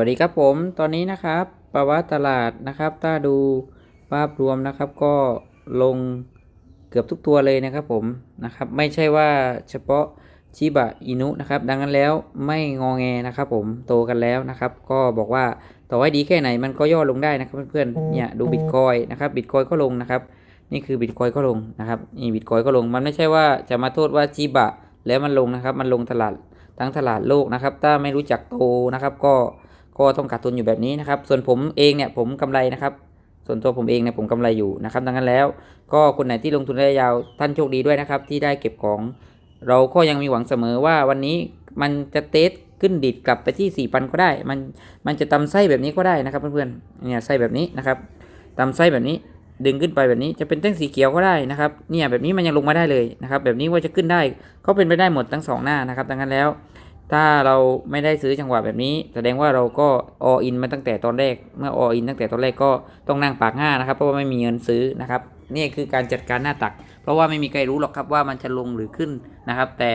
วัสดีครับผมตอนนี้นะครับภาวะตลาดนะครับ ถ้าดูภาพรวมนะครับ ก็ลงเกือบทุกตัวเลยนะครับผมนะครับไม่ใช่ว่าเฉพาะชิบะอินุนะครับ ดังนั้นแล้วไม่งอแงนะครับผมโตกันแล้วนะครับ ก็บอกว่าต่อให้ดีแค่ไหนมันก็ย่อลงได้นะครับเพื่อนๆเนี่ยดูบิตคอยนะครับบิตคอยก็ลงนะครับ นี่คือบิตคอยก็ลงนะครับนี่บิตคอยก็ลงมันไม่ใช่ว่าจะมาโทษว่าชิบะแล้วมันลงนะครับ มันลงตลาดทั้งตลาดโลกนะครับ ถ้าไม่รู้จักโตนะครับก็ ก็ต้องขาดทุนอยู่แบบนี้นะครับ ส่วนผมเองเนี่ยผมกำไรนะครับ ส่วนตัวผมเองเนี่ยผมกำไรอยู่นะครับ ดังนั้นแล้ว ก็คนไหนที่ลงทุนระยะยาวท่านโชคดีด้วยนะครับ ที่ได้เก็บของ เราก็ยังมีหวังเสมอว่าวันนี้มันจะเตสขึ้นดิดกลับไปที่4ี่พันก็ได้ มันมันจะตำไส้แบบนี้ก็ได้นะครับเพื่อนๆเนี่ยไส้แบบนี้นะครับตำไส้แบบนี้ดึงขึ้นไปแบบนี้จะเป็นแท่งสีเขียวก็ได้นะครับเนี่ยแบบนี้มันยังลงมาได้เลยนะครับแบบนี้ว่าจะขึ้นได้ก็เป็นไปได้หมดทั้งสองหน้านะครับ ดังนั้นแล้ว ถ้าเราไม่ได้ซื้อจังหวะแบบนี้ แสดงว่าเราก็ออินมาตั้งแต่ตอนแรก เมื่อออินตั้งแต่ตอนแรกก็ต้องนั่งปากห้านะครับ เพราะว่าไม่มีเงินซื้อนะครับ นี่คือการจัดการหน้าตัก เพราะว่าไม่มีใครรู้หรอกครับว่ามันจะลงหรือขึ้นนะครับ แต่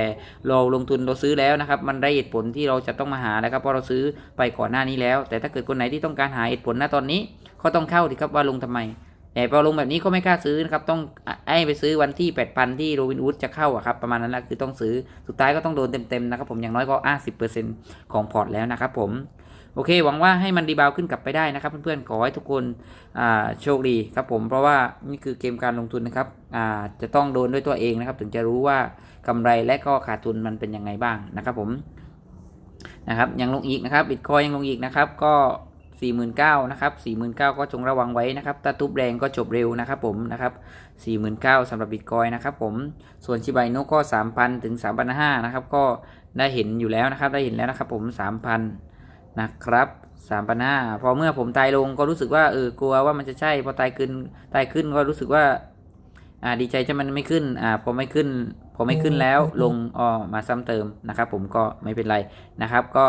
เราลงทุนเราซื้อแล้วนะครับ มันได้เหตุผลที่เราจะต้องมาหานะครับ เพราะเราซื้อไปก่อนหน้านี้แล้ว แต่ถ้าเกิดคนไหนที่ต้องการหาเหตุผลณตอนนี้ก็ต้องเข้าดีครับว่าลงทำไม แต่พอลงแบบนี้ก็ไม่กล้าซื้อนะครับ ต้องไอ้ไปซื้อวันที่ 8,000 ที่โรบินฮูดจะเข้าอะครับ ประมาณนั้นแหละคือต้องซื้อสุดท้ายก็ต้องโดนเต็มๆนะครับผมอย่างน้อยก็อ่า10%ของพอร์ตแล้วนะครับผมโอเค หวังว่าให้มันรีบาวขึ้นกลับไปได้นะครับ เพื่อนๆขอให้ทุกคนโชคดีครับผมเพราะว่านี่คือเกมการลงทุนนะครับจะต้องโดนด้วยตัวเองนะครับ ถึงจะรู้ว่ากำไรและก็ขาดทุนมันเป็นยังไงบ้างนะครับผมนะครับยังลงอีกนะครับบิตคอยยังลงอีกนะครับ ก็ 49,000นะครับ49,000 ก็จงระวังไว้นะครับถ้าทุบแรงก็จบเร็วนะครับผมนะครับ49,000สำหรับบิตคอยนะครับผมส่วนชิบายโนก็ 3,000 ถึง 3,500นะครับก็ได้เห็นอยู่แล้วนะครับได้เห็นแล้วนะครับผม3,000นะครับ3,500พอเมื่อผมตายลงก็รู้สึกว่าเออกลัวว่ามันจะใช่พอตายขึ้นตายขึ้นก็รู้สึกว่าอ่าดีใจจะมันไม่ขึ้นอ่าพอไม่ขึ้นพอไม่ขึ้นแล้วลงอ๋อมาซ้ำเติมนะครับผมก็ไม่เป็นไรนะครับก็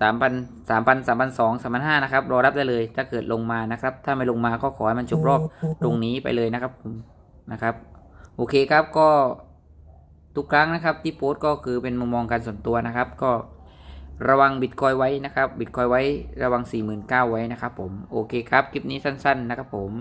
สามพันสามพันสามพันสองสามพันห้านะครับรอรับได้เลย ถ้าเกิดลงมานะครับ ถ้าไม่ลงมาก็ขอให้มันจบรอบตรงนี้ไปเลยนะครับผมนะครับ โอเคครับก็ทุกครั้งนะครับที่โพสต์ก็คือเป็นมุมมองการส่วนตัวนะครับ ก็ระวังบิตคอยไว้นะครับบิตคอยไว้ระวัง 49,000ไว้นะครับผมโอเคครับคลิปนี้สั้น ๆ นะครับผม